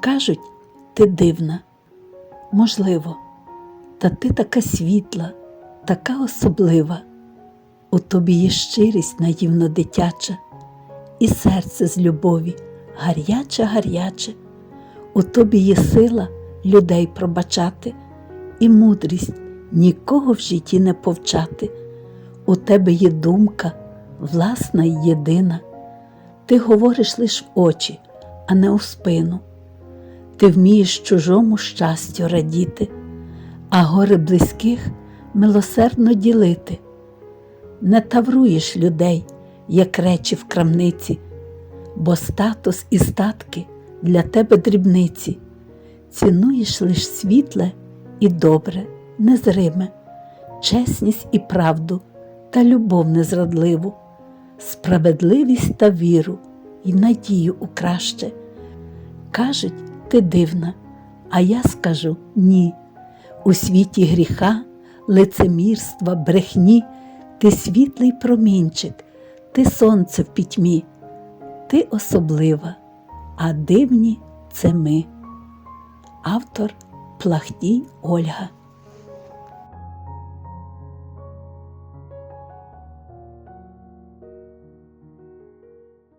Кажуть, ти дивна, можливо, та ти така світла, така особлива. У тобі є щирість наївно дитяча, і серце з любові гаряче, гаряче. У тобі є сила людей пробачати, і мудрість нікого в житті не повчати. У тебе є думка, власна й єдина. Ти говориш лиш в очі, а не у спину. Ти вмієш чужому щастю радіти, а горе близьких милосердно ділити. Не тавруєш людей, як речі в крамниці, бо статус і статки для тебе дрібниці. Цінуєш лиш світле і добре, незриме, чесність і правду та любов незрадливу, справедливість та віру і надію у краще. Кажуть, ти дивна, а я скажу ні. У світі гріха, лицемірства, брехні, ти світлий промінчик, ти сонце в пітьмі, ти особлива, а дивні це ми. Автор Плахтій Ольга